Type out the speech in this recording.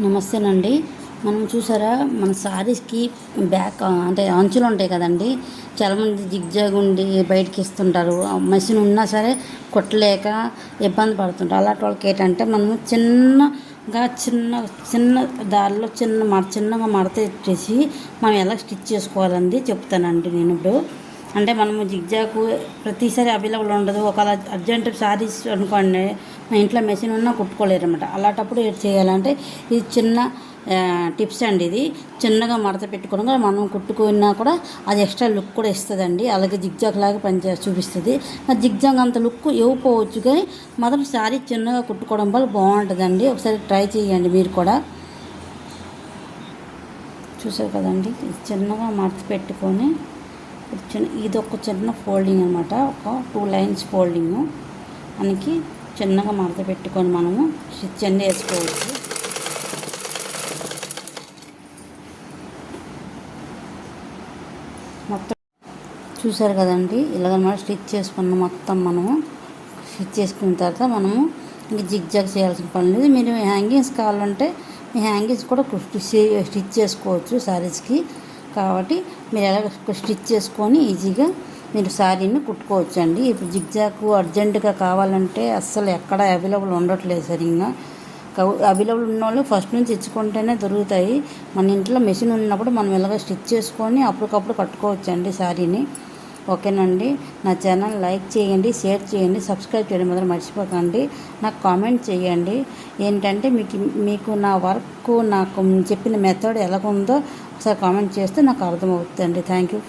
నమస్తేనండి. మనం చూసారా మన శారీస్కి బ్యాక్ అంటే అంచులు ఉంటాయి కదండి. చాలామంది జిగ్జాగ్ ఉండి బయటకి ఇస్తుంటారు. ఆ మెషిన్ ఉన్నా సరే కొట్టలేక ఇబ్బంది పడుతుంటారు. అలాంటి వాళ్ళకి ఏంటంటే మనము చిన్నగా చిన్న చిన్న దారిలో చిన్న మడ చిన్నగా మడత ఇచ్చేసి మనం ఎలా స్టిచ్ చేసుకోవాలండి చెప్తానండి నేను ఇప్పుడు. అంటే మనము జిగ్జాకు ప్రతిసారి అవైలబుల్ ఉండదు. ఒకవేళ అర్జెంట్ శారీస్ అనుకోండి మా ఇంట్లో మెషిన్ ఉన్నా కుట్టుకోలేరు అనమాట అలాంటప్పుడు ఏం చేయాలంటే ఇది చిన్న టిప్స్ అండి ఇది. చిన్నగా మడత పెట్టుకుని మనం కుట్టుకున్నా కూడా అది ఎక్స్ట్రా లుక్ కూడా ఇస్తుందండి. అలాగే జిగ్జాగ్ లాగా పనిచే చూపిస్తుంది. ఆ జిగ్జాగ్ అంత లుక్ ఇవ్వకపోవచ్చు కానీ మొదటి శారీ చిన్నగా కుట్టుకోవడం వల్ల బాగుంటుందండి. ఒకసారి ట్రై చేయండి మీరు కూడా. చూసారు కదండి? చిన్నగా మడత పెట్టుకొని చిన్న ఇది ఒక చిన్న ఫోల్డింగ్ అనమాట ఒక టూ లైన్స్ ఫోల్డింగ్. మనకి చిన్నగా మడత పెట్టుకొని మనము స్టిచ్ అన్నీ వేసుకోవచ్చు. మొత్తం చూసారు కదండి? ఇలాగనమాట స్టిచ్ చేసుకున్న మొత్తం మనము స్టిచ్ చేసుకున్న తర్వాత మనము ఇంక జిగ్ జాగ్ చేయాల్సిన పని లేదు. మీరు హ్యాంగింగ్స్ కావాలంటే మీ హ్యాంగింగ్స్ కూడా స్టిచ్ చేసుకోవచ్చు శారీస్కి కాబట్టి మీరు ఎలా స్టిచ్ చేసుకొని ఈజీగా మీరు శారీని కుట్టుకోవచ్చు అండి ఇప్పుడు జిగ్జాకు అర్జెంటుగా కావాలంటే అస్సలు ఎక్కడ అవైలబుల్ ఉండట్లేదు సరిగ్గా. అవైలబుల్ ఉన్న వాళ్ళు ఫస్ట్ నుంచి ఇచ్చుకుంటేనే దొరుకుతాయి. మన ఇంట్లో మెషిన్ ఉన్నప్పుడు మనం ఇలాగ స్టిచ్ చేసుకొని అప్పటికప్పుడు కట్టుకోవచ్చు అండి శారీని. ఓకేనండి. నా ఛానల్ లైక్ చేయండి షేర్ చేయండి సబ్స్క్రైబ్ చేయడం మాత్రం మర్చిపోకండి. నాకు కామెంట్ చేయండి. ఏంటంటే మీకు మీకు నా వర్క్ నాకు చెప్పిన మెథడ్ ఎలాగుందో ఒకసారి కామెంట్ చేస్తే నాకు అర్థమవుతుందండి. Thank you.